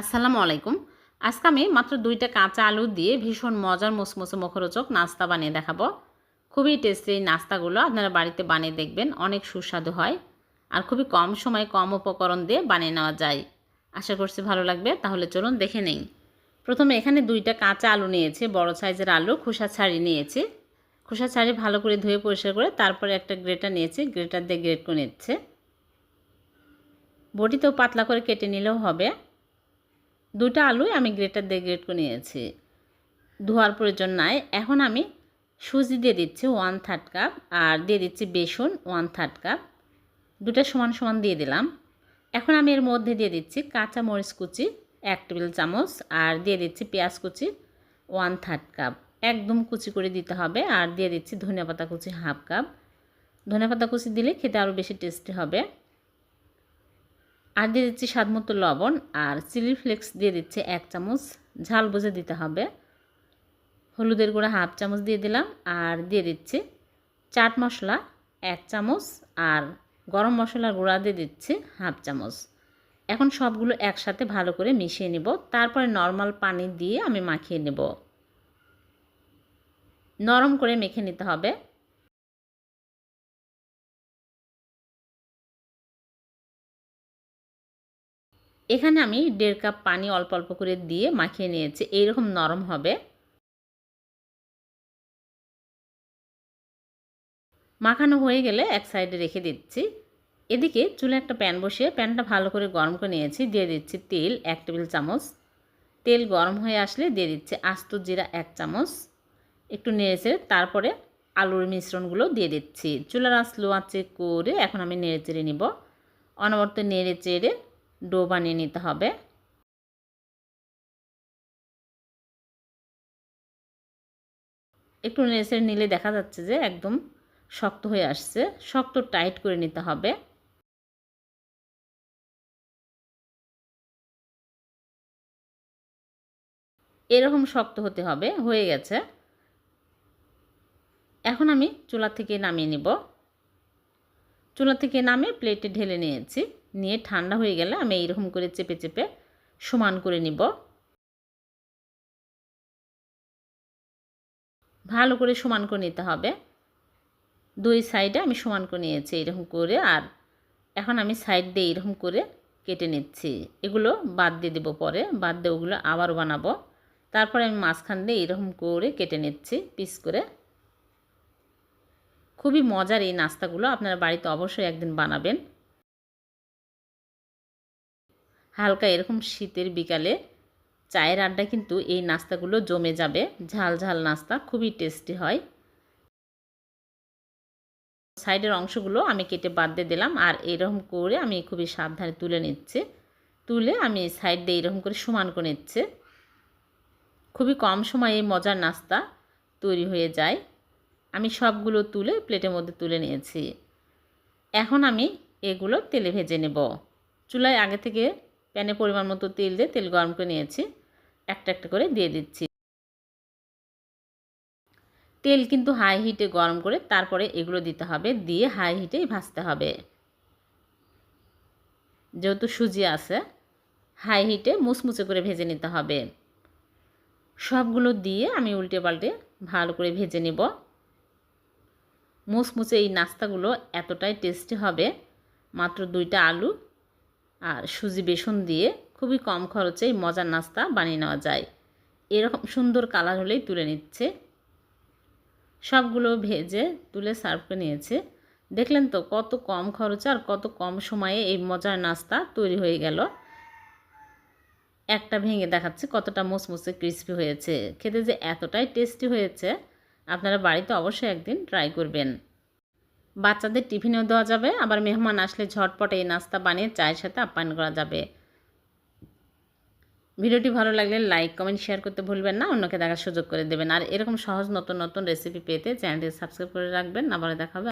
আসসালামু আলাইকুম। আজকে আমি মাত্র দুইটা কাঁচা আলু দিয়ে ভীষণ মজার মুসমুসে মুখরোচক নাস্তা বানিয়ে দেখাবো। খুবই টেস্টি এই নাস্তাগুলো আপনারা বাড়িতে বানিয়ে দেখবেন, অনেক সুস্বাদু হয় আর খুবই কম সময় কম উপকরণ দিয়ে বানিয়ে নেওয়া যায়। আশা করছি ভালো লাগবে, তাহলে চলুন দেখে নেই। প্রথমে এখানে দুইটা কাঁচা আলু নিয়েছি, বড় সাইজের আলু, খোসা ছাড়িয়ে নিয়েছি। খোসা ছাড়িয়ে ভালো করে ধুয়ে পরিষ্কার করে তারপরে একটা গ্রেটার নিয়েছি, গ্রেটার দিয়ে গ্রেট করে নিচ্ছে। বটিতেও পাতলা করে কেটে নিলেও হবে। দুটা আলুই আমি গ্রেটার দিয়ে গ্রেট করে নিয়েছি। ধোয়ার প্রয়োজন নাই। এখন আমি সুজি দিয়ে দিচ্ছি ওয়ান থার্ড কাপ আর দিয়ে দিচ্ছি বেসন ওয়ান থার্ড কাপ। দুটা সমান সমান দিয়ে দিলাম। এখন আমি এর মধ্যে দিয়ে দিচ্ছি কাঁচা মরিচ কুচি এক টেবিল চামচ আর দিয়ে দিচ্ছি পেঁয়াজ কুচি ওয়ান থার্ড কাপ। একদম কুচি করে দিতে হবে আর দিয়ে দিচ্ছি ধনিয়া পাতা কুচি হাফ কাপ। ধনিয়া পাতা কুচি দিলে খেতে আরও বেশি টেস্টি হবে। আর দিয়ে দিচ্ছি স্বাদ মতো লবণ আর চিলি ফ্লেক্স দিয়ে দিচ্ছে এক চামচ। ঝাল বুঝে দিতে হবে। হলুদের গুঁড়া হাফ চামচ দিয়ে দিলাম আর দিয়ে দিচ্ছি চাট মশলা এক চামচ আর গরম মশলার গুঁড়া দিয়ে দিচ্ছি হাফ চামচ। এখন সবগুলো একসাথে ভালো করে মিশিয়ে নেব। তারপরে নর্মাল পানি দিয়ে আমি মাখিয়ে নেব। নরম করে মেখে নিতে হবে। এখানে আমি দেড় কাপ পানি অল্প অল্প করে দিয়ে মাখিয়ে নিয়েছি। এইরকম নরম হবে। মাখানো হয়ে গেলে এক সাইডে রেখে দিচ্ছি। এদিকে চুলে একটা প্যান বসিয়ে প্যানটা ভালো করে গরম করে নিয়েছি। দিয়ে দিচ্ছি তেল, এক টেবিল চামচ। তেল গরম হয়ে আসলে দিয়ে দিচ্ছি আস্ত জিরা এক চামচ। একটু নেড়েচেড়ে তারপরে আলুর মিশ্রণগুলো দিয়ে দিচ্ছি। চুলার আঁচ লো আঁচে করে এখন আমি নেড়ে চেড়ে নিব। অনবরত নেড়ে চেড়ে ডো বানিয়ে নিতে হবে। একটু নেড়ে নিলে দেখা যাচ্ছে যে একদম শক্ত হয়ে আসছে। শক্ত টাইট করে নিতে হবে। এরকম শক্ত হতে হবে, হয়ে গেছে। এখন আমি চুলা থেকে নামিয়ে নিব। চুলা থেকে নামে প্লেটে ঢেলে নিয়েছি। নিয়ে ঠান্ডা হয়ে গেলে আমি এইরকম করে চেপে চেপে সমান করে নিব। ভালো করে সমান করে নিতে হবে। দুই সাইডে আমি সমান করে নিয়েছি এরকম করে আর এখন আমি সাইড দিয়ে এরকম করে কেটে নিচ্ছি। এগুলো বাদ দিয়ে দেবো পরে, বাদ দিয়ে ওগুলো আবার বানাবো। তারপরে আমি মাঝখান দিয়ে এরকম করে কেটে নিচ্ছি পিস করে। খুবই মজার এই নাস্তাগুলো, আপনারা বাড়িতে অবশ্যই একদিন বানাবেন। হালকা এরকম শীতের বিকালে চায়ের আড্ডা কিন্তু এই নাস্তাগুলো জমে যাবে। ঝাল ঝাল নাস্তা খুবই টেস্টি হয়। সাইডের অংশগুলো আমি কেটে বাদ দিয়ে দিলাম আর এরকম করে আমি খুবই সাবধানে তুলে নিচ্ছি। তুলে আমি সাইড দিয়ে এরকম করে সমান করে নিচ্ছে। খুবই কম সময়ে এই মজার নাস্তা তৈরি হয়ে যায়। আমি সবগুলো তুলে প্লেটের মধ্যে তুলে নিয়েছি। এখন আমি এগুলো তেলে ভেজে নেব। চুলায় আগে থেকে প্যানে পরিমাণ মতো তেল দিয়ে তেল গরম করে নিয়েছি। একটা একটা করে দিয়ে দিচ্ছি। তেল কিন্তু হাই হিটে গরম করে তারপরে এগুলো দিতে হবে, দিয়ে হাই হিটেই ভাজতে হবে। যেহেতু সুজি আছে হাই হিটে মুচমুচে করে ভেজে নিতে হবে। সবগুলো দিয়ে আমি উল্টে পাল্টে ভালো করে ভেজে নেব। মুচমুচে এই নাস্তাগুলো এতটাই টেস্টি হবে। মাত্র দুইটা আলু আর সুজি বেসন দিয়ে খুবই কম খরচে মজার নাস্তা বানিয়ে নেওয়া যায়। এরকম সুন্দর কালার হলেই তুলে নিচ্ছে। সবগুলো ভেজে তুলে সার্ভ করে নিয়েছে। দেখলেন তো কত কম খরচে আর কত কম সময়ে এই মজার নাস্তা তৈরি হয়ে গেল। একটা ভেঙে দেখাচ্ছে কতটা মুসমুসে ক্রিস্পি হয়েছে। খেতে যে এতটাই টেস্টি হয়েছে, আপনারা বাড়িতে অবশ্যই একদিন ট্রাই করবেন। বাচ্চাদের টিফিনেও দেওয়া যাবে, আবার মেহমান আসলে ঝটপট এই নাস্তা বানিয়ে চায়ের সাথে আপ্যায়ন করা যাবে। ভিডিওটি ভালো লাগলে লাইক, কমেন্ট, শেয়ার করতে ভুলবেন না, অন্যকে দেখার সুযোগ করে দেবেন। আর এরকম সহজ নতুন নতুন রেসিপি পেতে চ্যানেলটি সাবস্ক্রাইব করে রাখবেন। আবার দেখাবে